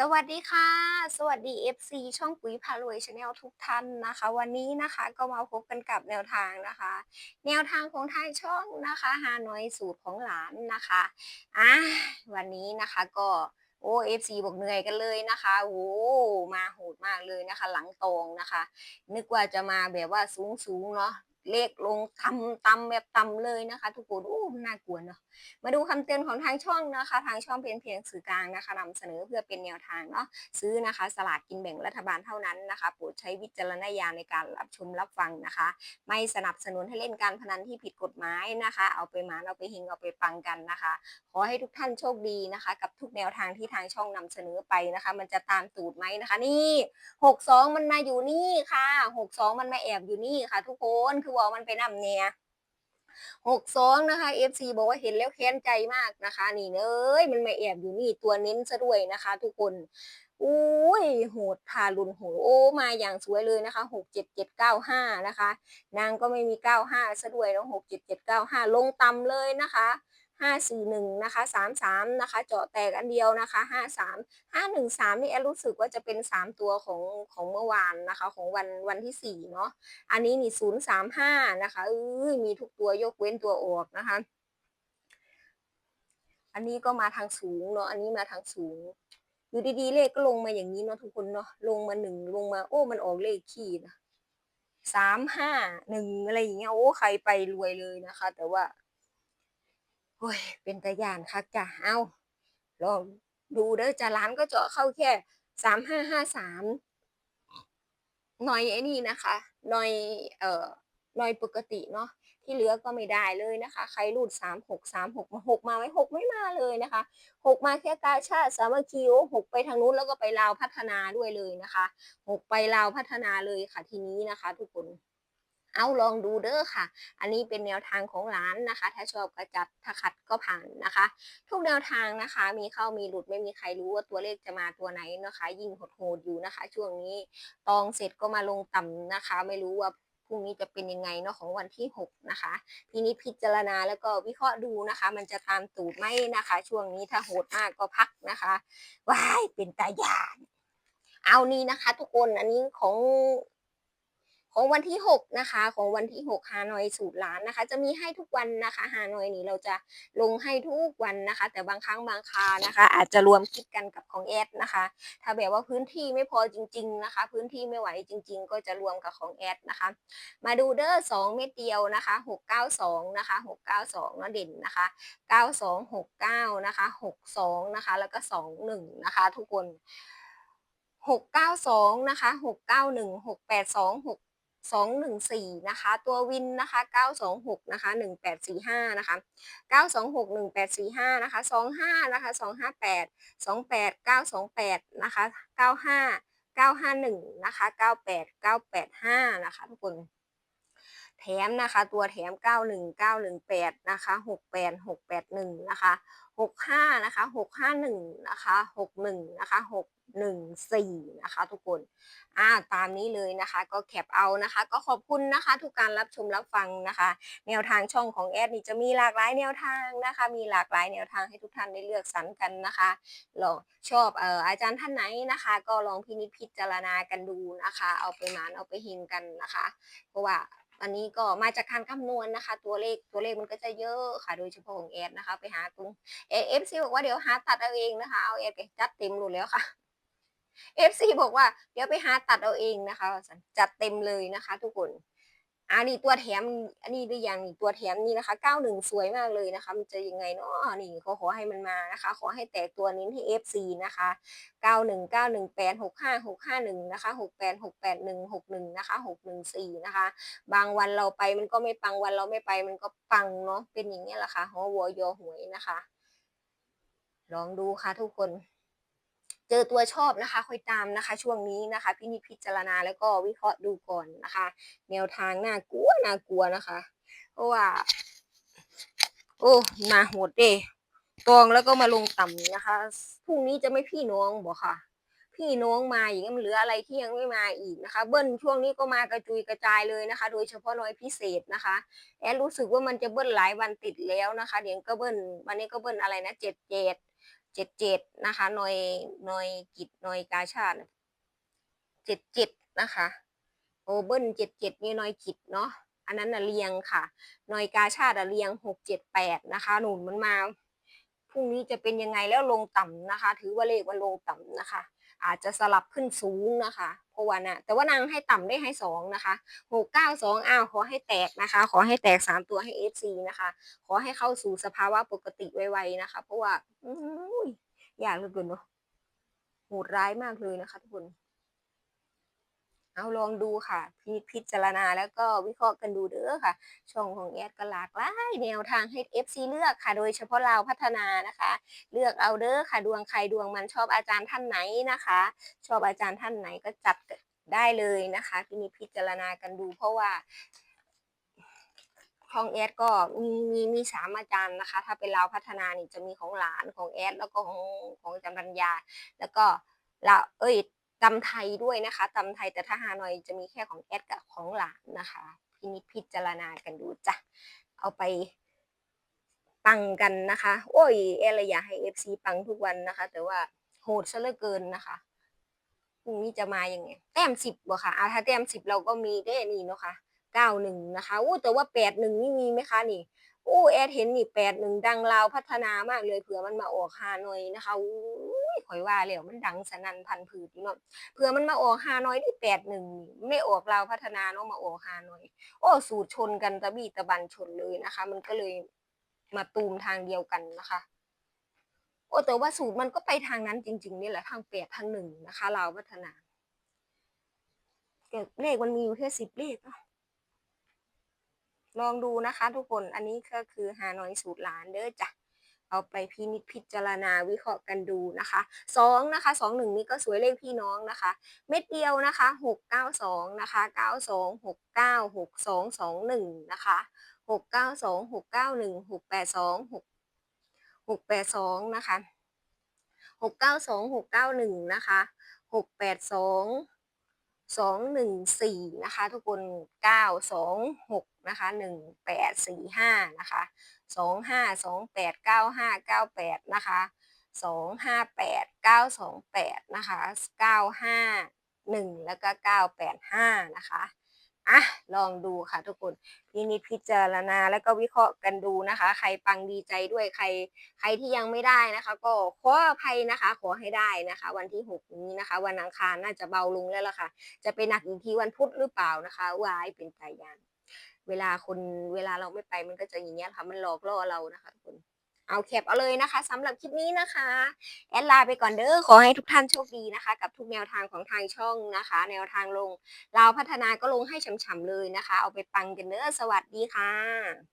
สวัสดีค่ะ สวัสดี FC ช่องปุ๋ยพารวยชาแนลทุกท่านนะคะ วันนี้นะคะก็มาพบกันกับแนวทางนะคะ แนวทางของทางช่องนะคะฮานอยสูตรของหลานนะคะอะวันนี้นะคะก็โอ้ FC บอกเหนื่อยกันเลยนะคะโอ้มาโหดมากเลยนะคะ หลังตรงนะคะ นึกว่าจะมาแบบว่าสูงสูงๆเนาะ เลขลงทำตำแบบตำเลยนะคะ ทุกคนอู้น่ากลัวเนาะมาดูคำเตือนของทางช่องนะคะ ทางช่องเป็นเพียงสื่อกลางนะคะนำเสนอเพื่อเป็นแนวทางเนาะซื้อนะคะ สลากกินแบ่งรัฐบาลเท่านั้นนะคะโปรดใช้วิจารณญาณในการรับชมรับฟังนะคะ ไม่สนับสนุนให้เล่นการพนันที่ผิดกฎหมายนะคะ เอาไปหมาเอาไปหิงเอาไปปังกันนะคะ ขอให้ทุกท่านโชคดีนะคะ กับทุกแนวทางที่ทางช่องนำเสนอไปนะคะ มันจะตามตูดไหมนะคะ นี่หกสองมันมาอยู่นี่ค่ะหกสองมันมาแอบอยู่นี่ค่ะ ทุกคนคือว่ามันไปนำเนี่ยหกสองนะคะ FC บอกว่าเห็นแล้วแค้นใจมากนะคะ นี่เอ้ยมันมาแอบอยู่นี่ตัวเน้นซะด้วยนะคะ ทุกคนอุ้ยโหดทารุณโหโอ้มาอย่างสวยเลยนะคะหกเจ็ดเจ็ดเก้าห้านะคะ นางก็ไม่มีเก้าห้าซะด้วยเนาะหกเจ็ดเจ็ดเก้าห้าลงต่ำเลยนะคะ ห้าสี่หนึ่งนะคะสามสามนะคะเจาะแตกอันเดียวนะคะห้าสามห้าหนึ่งสามนี่แอลรู้สึกว่าจะเป็นสามตัวของของเมื่อวานนะคะของวันวันที่สี่เนาะอันนี้นี่ศูนย์สามห้านะคะเอ้ยมีทุกตัวยกเว้นตัวออกนะคะ อันนี้ก็มาทางสูงเนาะอันนี้มาทางสูง อยู่ดีๆเลขก็ลงมาอย่างนี้เนาะทุกคนเนาะลงมาหนึ่งลงมาโอ้มันออกเลขขี้นะสามห้าหนึ่งอะไรอย่างเงี้ยโอ้ใครไปรวยเลยนะคะ แต่ว่า อ้ย เป็นตะยานคักจ้ะ เอาลองดูเด้อจะร้านก็เจาะเข้าแค่สามห้าห้าสามหน่อยไอ้นี่นะคะหน่อยเอ่อหน่อยปกติเนาะที่เหลือก็ไม่ได้เลยนะคะ ใครรูดสามหกสามหกมาหกมาไหมหกไม่มาเลยนะคะหกมาแค่กาชาติสามัคคีโอ้หกไปทางนู้นแล้วก็ไปลาวพัฒนาด้วยเลยนะคะหกไปลาวพัฒนาเลยค่ะทีนี้นะคะ ทุกคน เอาลองดูเด้อค่ะ อันนี้เป็นแนวทางของร้านนะคะ ถ้าชอบก็จัดถ้าขัดก็ผ่านนะคะ ทุกแนวทางนะคะ มีเข้ามีหลุดไม่มีใครรู้ว่าตัวเลขจะมาตัวไหนนะคะ ยิ่งโหดอยู่นะคะ ช่วงนี้ตองเสร็จก็มาลงต่ำนะคะ ไม่รู้ว่าพรุ่งนี้จะเป็นยังไงเนาะของวันที่ 6 นะคะ ทีนี้พิจารณาแล้วก็วิเคราะห์ดูนะคะ มันจะตามตูดไหมนะคะ ช่วงนี้ถ้าโหดมากก็พักนะคะว้ายเป็นตายานเอานี่นะคะ ทุกคนอันนี้ของ ของวันที่ 6 นะคะ ของวันที่ 6 ฮานอยสูตรล้านนะคะ จะมีให้ทุกวันนะคะฮานอยนี้เราจะลงให้ทุกวันนะคะ แต่บางครั้งบางคานะคะ อาจจะรวมคิดกันกับของแอดนะคะ ถ้าแบบว่าพื้นที่ไม่พอจริง ๆนะคะ พื้นที่ไม่ไหวจริง ๆ ก็จะรวมกับของแอดนะคะ มาดูเด้อสองเม็ดเดียวนะคะหกเก้าสองนะคะหกเก้าสองนะเด่นนะคะเก้าสองหกเก้านะคะหกสองนะคะ แล้วก็สองหนึ่งนะคะ ทุกคนหกเก้าสองนะคะหกเก้าหนึ่งหกแปดสองหนึ่งสี่นะคะ ตัววินนะคะเก้าสองหกนะคะหนึ่งแปดสี่ห้านะคะเก้าสองหกหนึ่งแปดสี่ห้านะคะสองห้านะคะสองห้าแปดสองแปดเก้าสองแปดนะคะเก้าห้าเก้าห้าหนึ่งนะคะเก้าแปดเก้าแปดห้านะคะทุกคนแถมนะคะตัวแถม 91 918 นะคะ 68 681 นะคะ 65 นะคะ 651 นะคะ 61 นะคะ 614 นะคะ ทุกคน อ่า ตามนี้เลยนะคะ ก็แคปเอานะคะ ก็ขอบคุณนะคะ ทุกการรับชมรับฟังนะคะ แนวทางช่องของแอดนี่จะมีหลากหลายแนวทางนะคะ มีหลากหลายแนวทางให้ทุกท่านได้เลือกสรรกันนะคะลองชอบเอ่ออาจารย์ท่านไหนนะคะ ก็ลองพินิจพิจารณากันดูนะคะ เอาไปหมานเอาไปหิงกันนะคะ เพราะว่าอันนี้ก็มาจากการคำนวณนะคะ ตัวเลขตัวเลขมันก็จะเยอะค่ะ โดยเฉพาะของแอดนะคะ ไปหาตรงเอฟซีบอกว่าเดี๋ยวหาตัดเอาเองนะคะ เอาแอดไปจัดเต็มหมดแล้วค่ะ เอฟซีบอกว่าเดี๋ยวไปหาตัดเอาเองนะคะ จัดเต็มเลยนะคะ ทุกคนอันนี้ตัวแถมอันนี้หรือยังนี่ตัวแถมนี่นะคะเก้าหนึ่งสวยมากเลยนะคะ มันจะยังไงเนาะนี่ขอขอให้มันมานะคะ ขอให้แตกตัวนี้ที่ FC นะคะเก้าหนึ่งเก้าหนึ่งแปดหกห้าหกห้าหนึ่งนะคะหกแปดหกแปดหนึ่งหกหนึ่งนะคะหกหนึ่งสี่นะคะ บางวันเราไปมันก็ไม่ปังวันเราไม่ไปมันก็ปังเนาะเป็นอย่างนี้ยแหละค่ะหัววัวยอหวยนะคะ ลองดูค่ะทุกคน เจอตัวชอบนะคะค่อยตามนะคะ ช่วงนี้นะคะพินิจพิจารณาแล้วก็วิเคราะห์ดูก่อนนะคะ แนวทางน่ากลัวน่ากลัวนะคะเพราะว่า โอ้มาโหดเด้ตองแล้วก็มาลงต่ำนะคะพรุ่งนี้จะไม่พี่น้องบอกค่ะ พี่น้องมาอย่างนี้มันเหลืออะไรที่ยังไม่มาอีกนะคะ เบิ้ลช่วงนี้ก็มากระจุยกระจายเลยนะคะ โดยเฉพาะน้อยพิเศษนะคะแอนรู้สึกว่ามันจะเบิ้ลหลายวันติดแล้วนะคะ เดี๋ยวก็เบิ้ลวันนี้ก็เบิ้ลอะไรนะเจ็ดเจ็ด เจ็ดเจ็ดนะคะหน่วยหน่วยกิจหน่วยกาชาติเจ็ดเจ็ดนะคะโอเบิลเจ็ดเจ็ดมีหน่วยกิจเนาะอันนั้นนะเรียงค่ะหน่วยกาชาติอะเรียงหกเจ็ดแปดนะคะ หนุนมันมาพรุ่งนี้จะเป็นยังไงแล้วลงต่ำนะคะ ถือว่าเลขมันลงต่ำนะคะ อาจจะสลับขึ้นสูงนะคะเพราะว่านะแต่ว่านางให้ต่ำได้ให้สองนะคะหกเก้าสองอ้าวขอให้แตกนะคะ ขอให้แตกสามตัวให้เอฟซีนะคะ ขอให้เข้าสู่สภาวะปกติไวๆนะคะ เพราะว่าออยากเหลือเกินเนาะโหดร้ายมากเลยนะคะทุกคน เอาลองดูค่ะพิพิจารณาแล้วก็วิเคราะห์กันดูเด้อค่ะ ช่องของแอดก็หลากหลายแนวทางให้ FC เลือกค่ะ โดยเฉพาะเราพัฒนานะคะ เลือกเอาเด้อค่ะ ดวงใครดวงมันชอบอาจารย์ท่านไหนนะคะ ชอบอาจารย์ท่านไหนก็จัดได้เลยนะคะที่นี่พิจารณากันดูเพราะว่าของแอดก็มีมีมีสามอาจารย์นะคะ ถ้าเป็นเราพัฒนานี่จะมีของหลานของแอดแล้วก็ของของจารย์ปัญญา แล้วก็ละเอ้ย ตำไทยด้วยนะคะตำไทยแต่ถ้าฮานอยจะมีแค่ของแอดกับของหลานนะคะพินิจพิจารณากันดูจ้ะเอาไปปังกันนะคะ โอ้ยแอดเลยอยากให้ FC ปังทุกวันนะคะ แต่ว่าโหดซะเหลือเกินนะคะพรุ่งนี้จะมาอยังไงแต้มสิบบ่ค่ะอาถ้าแต้มสิบเราก็มีได้นี่เนาะค่ะเก้าหนึ่งนะคะโอ้แต่ว่าแปดหนึ่งนี่มีไหมคะนี่โอ้แอดเห็นนี่แปดหนึ่งดังลาวพัฒนามากเลยเผื่อมันมาออกฮานอยนะคะอุ้ย ข่อยว่าแล้วมันดังสนั่นพันผืดอยู่เนาะเผื่อมันมาออกฮานอยที่แปดหนึ่งไม่ออกลาพัฒนาเนาะมาออกฮานอย โอ้สูตรชนกันตะบีตะบันชนเลยนะคะ มันก็เลยมาตูมทางเดียวกันนะคะโอ้แต่ว่าสูตรมันก็ไปทางนั้นจริงๆนี่แหละทางแปดทางหนึ่งนะคะลาพัฒนาเลขมันมีอยู่แค่สิบเลขเนาะลองดูนะคะ ทุกคนอันนี้ก็คือฮานอยสูตรหลานเด้อจ้ะ เอาไปพินิจพิจารณาวิเคราะห์กันดูนะคะสองนะคะสองหนึ่งนี่ก็สวยเลขพี่น้องนะคะ เม็ดเดียวนะคะหกเก้าสองนะคะเก้าสองหกเก้าหกสองสองหนึ่งนะคะหกเก้าสองหกเก้าหนึ่งหกแปดสองหกหกแปดสองนะคะหกเก้าสองหกเก้าหนึ่งนะคะหกแปดสองสองหนึ่งสี่นะคะทุกคนเก้าสองหก นะคะหนึ่งแปดสี่ห้านะคะสองห้าสองแปดเก้าห้าเก้าแปดนะคะสองห้าแปดเก้าสองแปดนะคะเก้าห้าหนึ่งแล้วก็เก้าแปดห้านะคะอะลองดูค่ะทุกคนพินิจพิจารณาแล้วก็วิเคราะห์กันดูนะคะ ใครปังดีใจด้วยใคร ใครที่ยังไม่ได้นะคะ ก็ขออภัยนะคะ ขอให้ได้นะคะ วันที่หกนี้นะคะ วันอังคารน่าจะเบาลงแล้วล่ะค่ะ จะไปหนักอีกทีวันพุธหรือเปล่านะคะวายเป็นใจยาน เวลาคนเวลาเราไม่ไปมันก็จะอย่างเงี้ยค่ะมันหลอกล่อเรานะคะทุกคนเอาแคปเอาเลยนะคะสำหรับคลิปนี้นะคะ แอดลาไปก่อนเด้อขอให้ทุกท่านโชคดีนะคะ กับทุกแนวทางของทางช่องนะคะ แนวทางลงเราพัฒนาก็ลงให้ฉ่ำๆเลยนะคะ เอาไปปังกันเด้อสวัสดีค่ะ